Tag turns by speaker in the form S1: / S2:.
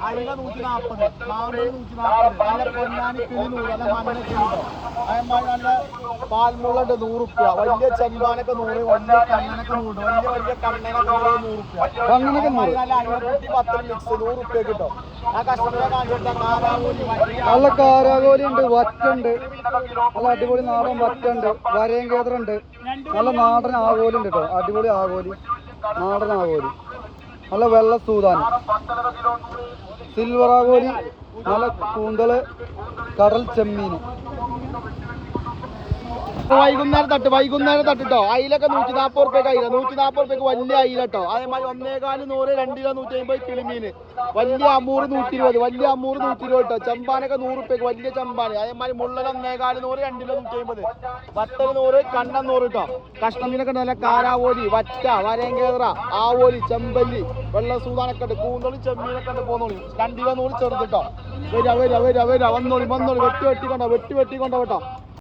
S1: അയില നൂറ്റി നാൽപ്പത് മാമ്പഴ നൂറ്റി നാൽപ്പത് നല്ല പൊന്നാനി കിളി നൂറ് നല്ല മഞ്ഞ അതേമാതിരി നല്ല പാൽമുള്ളുണ്ട് നൂറുപ്യ വലിയ ചെമ്പാനൊക്കെ നൂറ് വലിയ കണ്ണനൊക്കെ നൂറ് വലിയ വലിയ കണ്ണനൊക്കെ നൂറ് നൂറുപ്യ. നല്ല അഞ്ഞൂറ്റി പത്ത് മിക്സ് നൂറുപ്യ കിട്ടും ആ കസ്റ്റമറെ കാണിച്ചിട്ട് കാരാമൂലി
S2: നല്ല കാരാകോലി ഉണ്ട് വറ്റുണ്ട് നല്ല അടിപൊളി നാടൻ വറ്റുണ്ട് വരയും കേന്ദ്രമുണ്ട് നല്ല നാടൻ ആകോലുണ്ട് കേട്ടോ അടിപൊളി ആകോലി നാടൻ ആകോലി നല്ല വെള്ള സൂതാൻ സിൽവർ ആകോലി നല്ല കൂന്തൽ കടൽ ചെമ്മീൻ
S1: വൈകുന്നേരം തട്ട് വൈകുന്നേരം തട്ടിട്ടോ അയിലൊക്കെ നൂറ്റി നാൽപ്പത് റുപ്യക്ക് അയില നൂറ്റി നാൽപ്പത് റുപ്യക്ക് വലിയ അയില കേട്ടോ അതേമാതിരി ഒന്നേകാൽ നൂറ് രണ്ട് കിലോ നൂറ്റി അമ്പത് കിളിമീന്. വലിയ അമ്മൂറ് നൂറ്റി ഇരുപത് വലിയ അമ്മൂറ് നൂറ്റി ഇരുപത് കേട്ടോ ചെമ്പാനൊക്കെ നൂറ് റുപ്യക്ക് വലിയ ചെമ്പാന്. അതേമാതിരി മുള്ളൽ ഒന്നേകാൽ നൂറ് രണ്ട് കിലോ നൂറ്റി അമ്പത് വത്തൽ നൂറ് കണ്ണൻ നൂറ് കേട്ടോ കഷ്ണമീനൊക്കെ നല്ല കാരാവോലി വറ്റ വരേങ്കേറ ആവോലി ചെമ്പല്ലി വെള്ള സൂതാനൊക്കെ ഉണ്ട് കൂന്തളി ചെമ്മീനൊക്കെ ഉണ്ട് പോന്നോളി. രണ്ട് കിലോ നൂറ് ചെറുത് കേട്ടോ വരിക വരിക വരിക വരിക വന്നോളി വന്നോളി. വെട്ടി വെട്ടി കൊണ്ടോ വെട്ടി വെട്ടി കൊണ്ടോ കേട്ടോ